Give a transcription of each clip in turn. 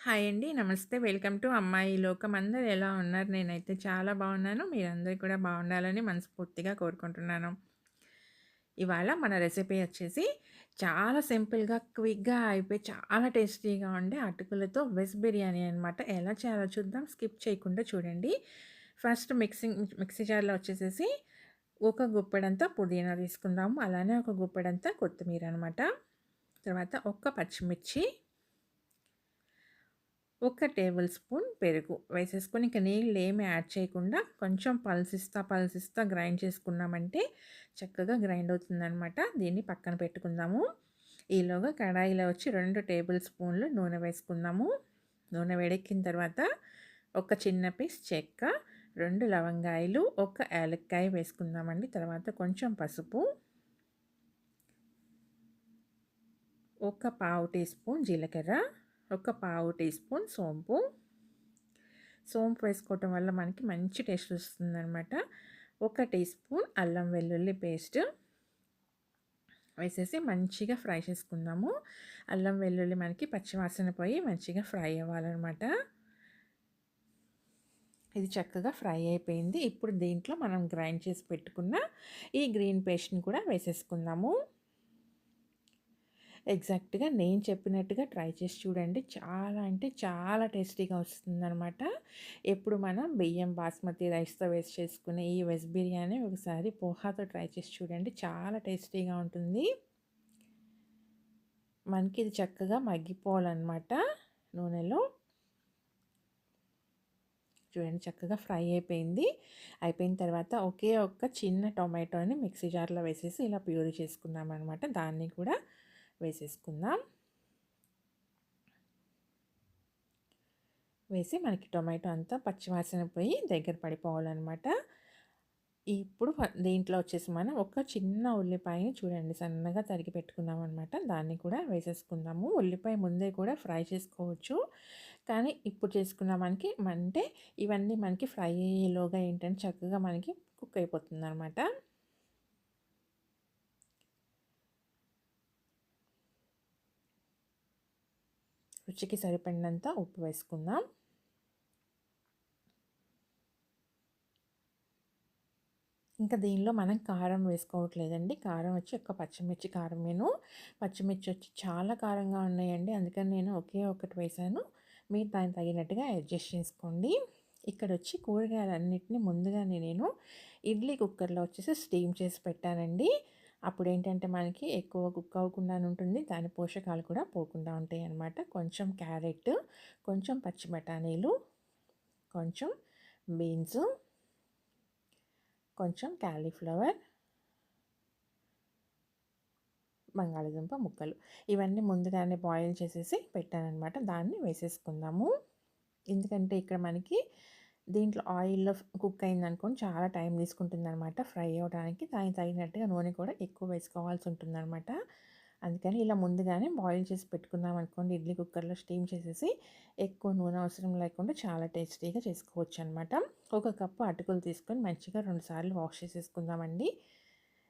Hi అండి. నమస్తే. Welcome to అమ్మాయి లోకం. అందరు ఎలా ఉన్నారు? నేనైతే చాలా బాగున్నాను. మీరందరూ కూడా బాగుండాలని మనస్ఫూర్తిగా కోరుకుంటున్నాను. ఇవాళ మన రెసిపీ వచ్చేసి చాలా సింపుల్‌గా, క్విక్‌గా అయిపోయి చాలా టేస్టీగా ఉండే అటుకులతో వెజ్ బిర్యానీ అనమాట. ఎలా చేయాలో చూద్దాం. స్కిప్ చేయకుండా చూడండి. ఫస్ట్ మిక్సింగ్ మిక్సీ జార్‌లో వచ్చేసేసి ఒక గుప్పెడంతా పుదీనా తీసుకుందాము. అలానే ఒక గుప్పెడంతా కొత్తిమీర అనమాట. తర్వాత ఒక్క పచ్చిమిర్చి ఒక టేబుల్ స్పూన్ పెరుగు వేసేసుకొని ఇంకా నీళ్ళు ఏమి యాడ్ చేయకుండా కొంచెం పల్సిస్తా పల్సిస్తా గ్రైండ్ చేసుకున్నామంటే చక్కగా గ్రైండ్ అవుతుందనమాట దీన్ని పక్కన పెట్టుకుందాము. ఈలోగా కడాయిలో వచ్చి రెండు టేబుల్ స్పూన్లు నూనె వేసుకుందాము. నూనె వేడెక్కిన తర్వాత ఒక చిన్న పీస్ చెక్క రెండు లవంగాయలు ఒక యాలక్కాయ వేసుకుందామండి. తర్వాత కొంచెం పసుపు ఒక పావు టీ స్పూన్ జీలకర్ర ఒక పావు టీ స్పూన్ సోంపు. సోంపు వేసుకోవటం వల్ల మనకి మంచి టేస్ట్ వస్తుందన్నమాట. ఒక టీ స్పూన్ అల్లం వెల్లుల్లి పేస్ట్ వేసేసి మంచిగా ఫ్రై చేసుకుందాము. అల్లం వెల్లుల్లి మనకి పచ్చివాసన పోయి మంచిగా ఫ్రై అవ్వాలన్నమాట. ఇది చక్కగా ఫ్రై అయిపోయింది. ఇప్పుడు దీంట్లో మనం గ్రైండ్ చేసి పెట్టుకున్న ఈ గ్రీన్ పేస్ట్ని కూడా వేసేసుకుందాము. ఎగ్జాక్ట్గా నేను చెప్పినట్టుగా ట్రై చేసి చూడండి. చాలా అంటే చాలా టేస్టీగా వస్తుందనమాట ఎప్పుడు మనం బియ్యం బాస్మతి రైస్తో వేస్ట్ చేసుకునే ఈ వెజ్ బిర్యానీ ఒకసారి పోహాతో ట్రై చేసి చూడండి. చాలా టేస్టీగా ఉంటుంది. మనకి ఇది చక్కగా మగ్గిపోవాలన్నమాట నూనెలో. చూడండి చక్కగా ఫ్రై అయిపోయింది. అయిపోయిన తర్వాత ఒకే ఒక్క చిన్న టొమాటోని మిక్సీ జార్లో వేసేసి ఇలా ప్యూరీ చేసుకున్నాం అనమాట దాన్ని కూడా వేసేసుకుందాం. వేసి మనకి టొమాటో అంతా పచ్చివాసన పోయి దగ్గర పడిపోవాలన్నమాట. ఇప్పుడు దీంట్లో వచ్చేసి మనం ఒక చిన్న ఉల్లిపాయని చూడండి సన్నగా తరిగి పెట్టుకున్నాం అనమాట దాన్ని కూడా వేసేసుకుందాము. ఉల్లిపాయ ముందే కూడా ఫ్రై చేసుకోవచ్చు. కానీ ఇప్పుడు చేసుకున్న మనకి అంటే ఇవన్నీ మనకి ఫ్రై లోగా ఏంటంటే చక్కగా మనకి కుక్ అయిపోతుంది అనమాట రుచికి సరిపడినంత ఉప్పు వేసుకుందాం. ఇంకా దీనిలో మనం కారం వేసుకోవట్లేదండి. కారం వచ్చి ఒక పచ్చిమిర్చి కారం నేను. పచ్చిమిర్చి వచ్చి చాలా కారంగా ఉన్నాయండి. అందుకని నేను ఒకే ఒకటి వేసాను. మీరు దానికి తగినట్టుగా అడ్జస్ట్ చేసుకోండి. ఇక్కడ వచ్చి కూరగాయలన్నింటినీ ముందుగానే నేను ఇడ్లీ కుక్కర్లో వచ్చేసి స్టీమ్ చేసి పెట్టానండి. అప్పుడు ఏంటంటే మనకి ఎక్కువ కుక్ అవ్వకుండా ఉంటుంది. దాని పోషకాలు కూడా పోకుండా ఉంటాయి అన్నమాట. కొంచెం క్యారెట్ కొంచెం పచ్చి బఠానీలు కొంచెం బీన్స్ కొంచెం క్యాలీఫ్లవర్ బంగాళదుంప ముక్కలు. ఇవన్నీ ముందుగానే బాయిల్ చేసేసి పెట్టానమాట దాన్ని వేసేసుకుందాము. ఎందుకంటే ఇక్కడ మనకి దీంట్లో ఆయిల్లో కుక్ అయిందనుకోండి చాలా టైం తీసుకుంటుంది అనమాట ఫ్రై అవ్వడానికి దానికి తగినట్టుగా నూనె కూడా ఎక్కువ వేసుకోవాల్సి ఉంటుందన్నమాట అందుకని ఇలా ముందుగానే బాయిల్ చేసి పెట్టుకున్నాం అనుకోండి ఇడ్లీ కుక్కర్లో స్టీమ్ చేసేసి ఎక్కువ నూనె అవసరం లేకుండా చాలా టేస్టీగా చేసుకోవచ్చు అనమాట ఒక కప్పు అటుకులు తీసుకొని మంచిగా రెండుసార్లు వాష్ చేసేసుకుందామండి.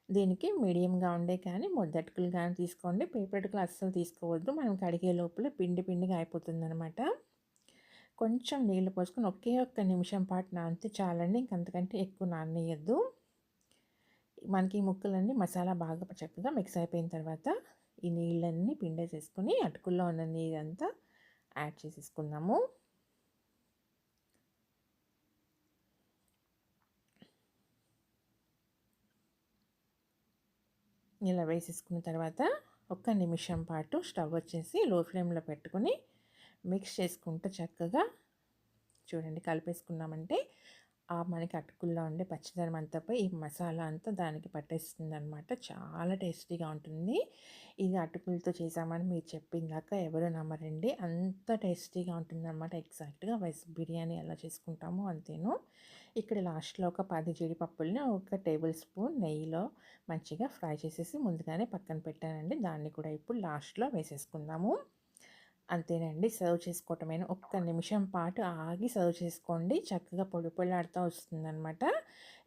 దీనికి మీడియంగా ఉండే కానీ మొద్దటుకులు కానీ తీసుకోండి. పేపర్ అటుకులు అస్సలు తీసుకోవద్దు. మనం కడిగే లోపల పిండి పిండిగా అయిపోతుంది అనమాట కొంచెం నీళ్ళు పోసుకొని ఒకే ఒక్క నిమిషం పాటు నానితే చాలండి. ఇంకంతకంటే ఎక్కువ నానేయద్దు మనకి ఈ ముక్కలన్నీ మసాలా బాగా చక్కగా మిక్స్ అయిపోయిన తర్వాత ఈ నీళ్ళన్నీ పిండేసేసుకుని అటుకుల్లో ఉన్న నీరంతా యాడ్ చేసేసుకుందాము. ఇలా వేసేసుకున్న తర్వాత ఒక్క నిమిషం పాటు స్టవ్ వచ్చేసి లో ఫ్లేమ్లో పెట్టుకొని మిక్స్ చేసుకుంటూ చక్కగా చూడండి కలిపేసుకున్నామంటే ఆ మనకి అటుకుల్లో ఉండే పచ్చిదనం అంతా పోయి ఈ మసాలా అంతా దానికి పట్టేస్తుంది అనమాట చాలా టేస్టీగా ఉంటుంది. ఇది అటుకులతో చేసామని మీరు చెప్పిందాక ఎవరు నమ్మరండి. అంత టేస్టీగా ఉంటుందన్నమాట. ఎగ్జాక్ట్గా వెజ్ బిర్యానీ ఎలా చేసుకుంటామో అంతేను. ఇక్కడ లాస్ట్లో ఒక పది జీడిపప్పుల్ని ఒక టేబుల్ స్పూన్ నెయ్యిలో మంచిగా ఫ్రై చేసేసి ముందుగానే పక్కన పెట్టానండి. దాన్ని కూడా ఇప్పుడు లాస్ట్లో వేసేసుకుందాము. అంతేనండి. సర్వ్ చేసుకోవటమే ఒక్క నిమిషం పాటు ఆగి సర్వ్ చేసుకోండి. చక్కగా పొడి పొడిలాడుతూ వస్తుందనమాట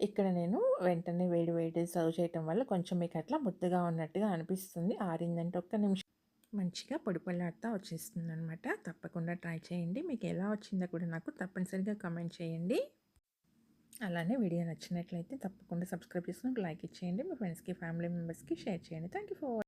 ఇక్కడ నేను వెంటనే వేడి వేడి సర్వ్ చేయటం వల్ల కొంచెం మీకు అట్లా ముద్దగా ఉన్నట్టుగా అనిపిస్తుంది. ఆరిందంటే ఒక్క నిమిషం మంచిగా పొడి పొడిలాడుతూ వచ్చేస్తుంది అనమాట తప్పకుండా ట్రై చేయండి. మీకు ఎలా వచ్చిందో కూడా నాకు తప్పనిసరిగా కమెంట్ చేయండి. అలానే వీడియో నచ్చినట్లయితే తప్పకుండా సబ్స్క్రైబ్ చేసుకుని లైక్ ఇచ్చేయండి. మీ ఫ్రెండ్స్కి ఫ్యామిలీ మెంబర్స్కి షేర్ చేయండి. Thank you for